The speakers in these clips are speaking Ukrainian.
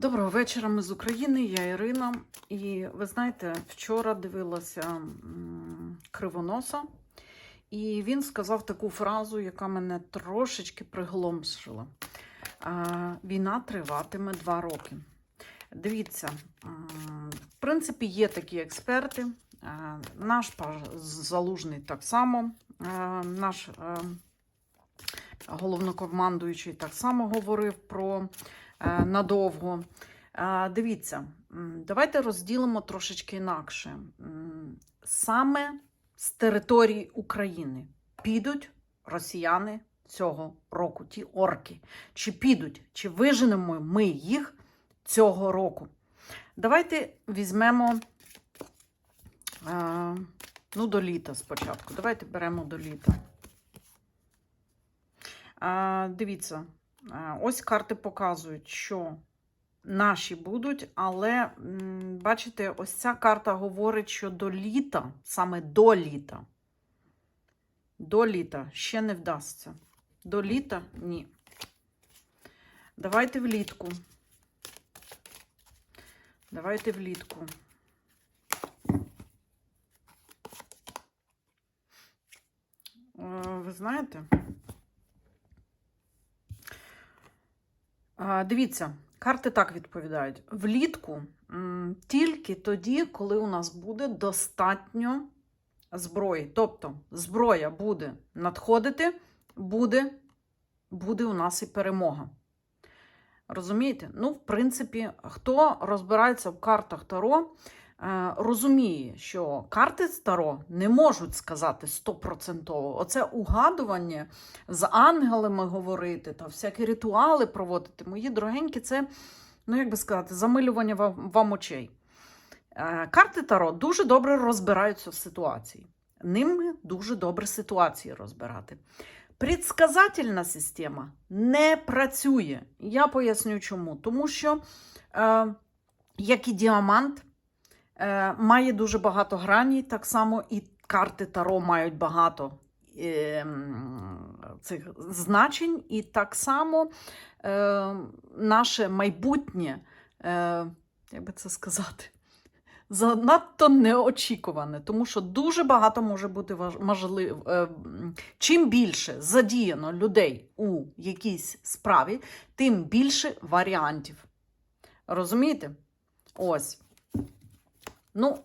Доброго вечора, ми з України, я Ірина. І ви знаєте, вчора дивилася Кривоноса, і він сказав таку фразу, яка мене трошечки приголомшила. Війна триватиме два роки. Дивіться, в принципі, є такі експерти. Наш залужний так само, наш головнокомандуючий так само говорив про надовго. Е, Дивіться, давайте розділимо трошечки інакше. Саме з території України підуть росіяни цього року, ті орки. Чи підуть, чи виженемо ми їх цього року? Давайте візьмемо е, ну, до літа спочатку. Давайте беремо до літа. Дивіться, ось карти показують, що наші будуть, але бачите, ось ця карта говорить, що до літа, саме до літа, до літа ще не вдасться. До літа ні. Давайте влітку. Давайте влітку. Е, Ви знаєте? А, Дивіться, карти так відповідають. Влітку тільки тоді, коли у нас буде достатньо зброї. Тобто зброя буде надходити, буде, буде у нас і перемога. Розумієте? Ну, в принципі, хто розбирається в картах Таро, розуміє, що карти з Таро не можуть сказати стопроцентово. Оце угадування з ангелами говорити та всякі ритуали проводити. Мої дорогенькі, це, ну як би сказати, замилювання вам, вам очей. Е, Карти Таро дуже добре розбираються в ситуації. Ними дуже добре ситуації розбирати. Предсказательна система не працює. Я поясню чому. Тому що, е, як і діамант, е, має дуже багато граній, так само і карти Таро мають багато е, цих значень, і так само е, наше майбутнє, е, як би це сказати, занадто неочікуване, тому що дуже багато може бути можливо. Чим більше задіяно людей у якійсь справі, тим більше варіантів. Розумієте? Ось. Ну,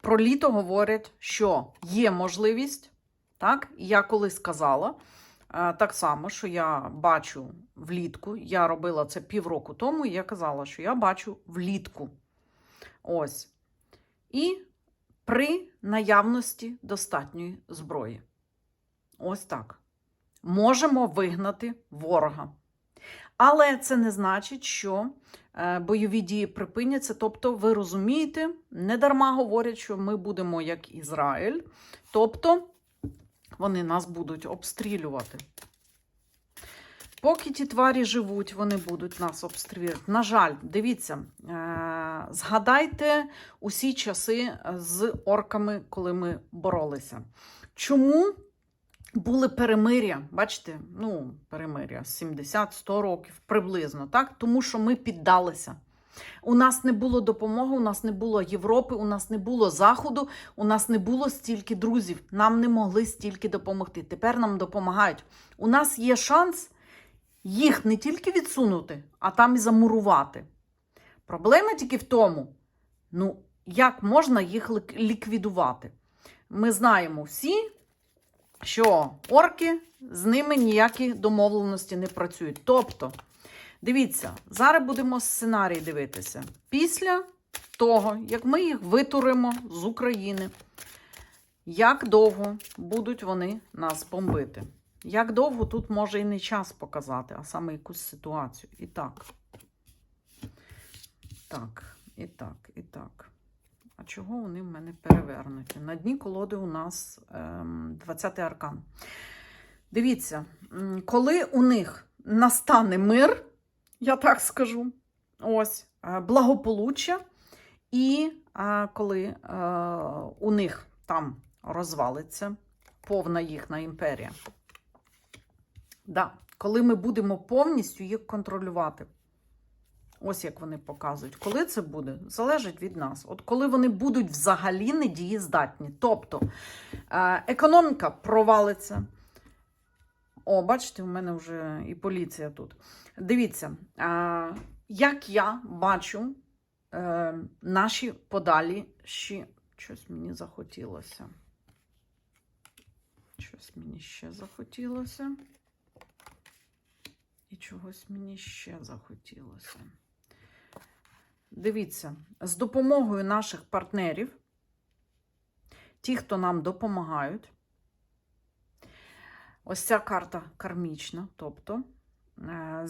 про літо говорять, що є можливість. Так, я колись сказала е, так само, що я бачу влітку. Я робила це півроку тому, і я казала, що я бачу влітку. Ось. І при наявності достатньої зброї. Ось так. Можемо вигнати ворога. Але це не значить, що е, бойові дії припиняться. Тобто, ви розумієте, не дарма говорять, що ми будемо як Ізраїль. Тобто, вони нас будуть обстрілювати. Поки ті тварі живуть, вони будуть нас обстрілювати. На жаль, дивіться, е- згадайте усі часи з орками, коли ми боролися. Чому були перемиря? Бачите, ну, перемиря 70-100 років приблизно, так? Тому що ми піддалися. У нас не було допомоги, у нас не було Європи, у нас не було Заходу, у нас не було стільки друзів. Нам не могли стільки допомогти. Тепер нам допомагають. У нас є шанс їх не тільки відсунути, а там і замурувати. Проблема тільки в тому, ну, як можна їх ліквідувати. Ми знаємо всі, що орки з ними ніякі домовленості не працюють. Тобто, дивіться, зараз будемо сценарій дивитися. Після того, як ми їх витуримо з України, як довго будуть вони нас бомбити? Як довго тут може і не час показати, а саме якусь ситуацію. І так. Так, і так, і так. А чого вони в мене перевернуті? На дні колоди у нас ем, 20-й аркан. Дивіться, коли у них настане мир, я так скажу, ось, е, благополуччя, і е, коли е, у них там розвалиться повна їхня імперія. Да, коли ми будемо повністю їх контролювати. Ось як вони показують. Коли це буде, залежить від нас. От коли вони будуть взагалі недієздатні. Тобто е, економіка провалиться. О, бачите, у мене вже і поліція тут. Дивіться, е, як я бачу е, наші подалі ще щось мені захотілося. Щось мені ще захотілося. І чогось мені ще захотілося. Дивіться, з допомогою наших партнерів, ті, хто нам допомагають, ось ця карта кармічна, тобто е,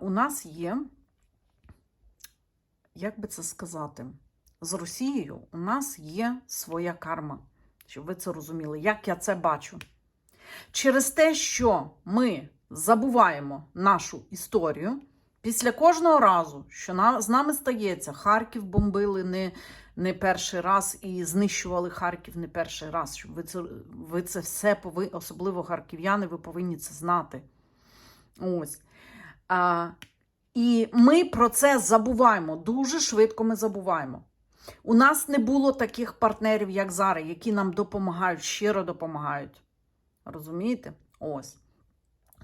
у нас є, як би це сказати, з Росією у нас є своя карма, щоб ви це розуміли, як я це бачу. Через те, що ми забуваємо нашу історію, після кожного разу, що на, з нами стається, Харків бомбили не, не перший раз і знищували Харків не перший раз. Щоб ви це, ви це все пови, особливо харків'яни, ви повинні це знати. Ось. А, і ми про це забуваємо. Дуже швидко ми забуваємо. У нас не було таких партнерів, як зараз, які нам допомагають, щиро допомагають. Розумієте? Ось.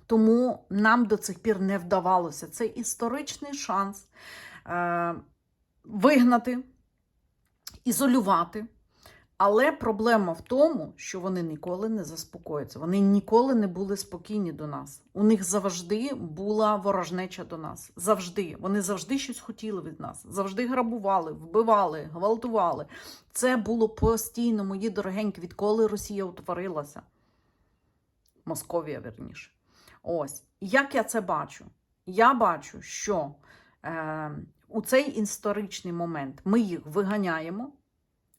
Тому нам до цих пір не вдавалося. Це історичний шанс е, вигнати, ізолювати. Але проблема в тому, що вони ніколи не заспокояться. Вони ніколи не були спокійні до нас. У них завжди була ворожнеча до нас. Завжди. Вони завжди щось хотіли від нас. Завжди грабували, вбивали, гвалтували. Це було постійно, мої дорогенькі, відколи Росія утворилася. Московія, верніше. Ось. Як я це бачу? Я бачу, що е, у цей історичний момент ми їх виганяємо.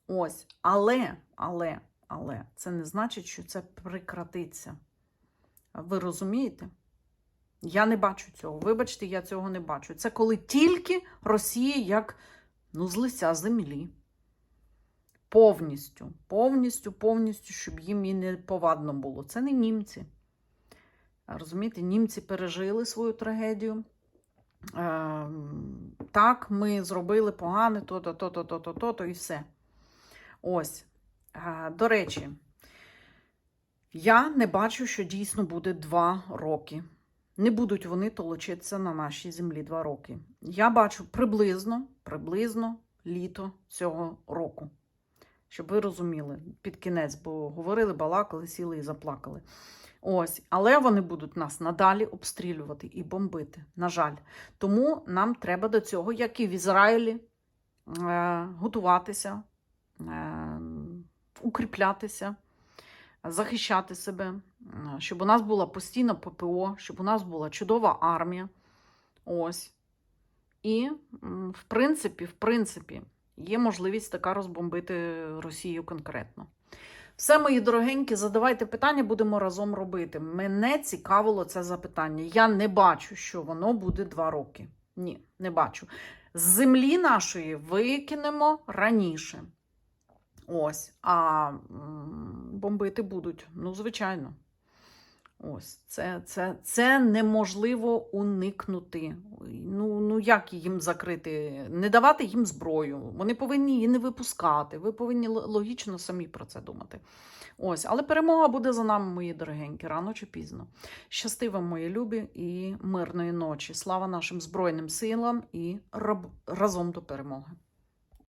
Ось, але, але, але це не значить, що це прекратиться. Ви розумієте? Я не бачу цього. Вибачте, я цього не бачу. Це коли тільки Росія як ну, з лиця землі. Повністю, повністю, повністю, щоб їм і не повадно було. Це не німці. Розумієте, німці пережили свою трагедію. Так, ми зробили погане, то-то, то-то, то-то, то-то і все. Ось. До речі, я не бачу, що дійсно буде два роки. Не будуть вони толочитися на нашій землі два роки. Я бачу приблизно, приблизно літо цього року. Щоб ви розуміли, під кінець, бо говорили, балакали, сіли і заплакали. Ось, але вони будуть нас надалі обстрілювати і бомбити. На жаль. Тому нам треба до цього, як і в Ізраїлі, е, готуватися, е, укріплятися, захищати себе, щоб у нас була постійна ППО, щоб у нас була чудова армія. Ось. І, в принципі, в принципі, є можливість така розбомбити Росію конкретно. Все, мої дорогенькі, задавайте питання, будемо разом робити. Мене цікавило це запитання. Я не бачу, що воно буде два роки. Ні, не бачу. З землі нашої викинемо раніше. Ось. А бомбити будуть. Ну, звичайно. Ось, це, це, це неможливо уникнути. Ну, ну як їм закрити? Не давати їм зброю. Вони повинні її не випускати. Ви повинні логічно самі про це думати. Ось, але перемога буде за нами, мої дорогенькі, рано чи пізно. Щасти вам, мої любі, і мирної ночі. Слава нашим Збройним силам і раб- разом до перемоги.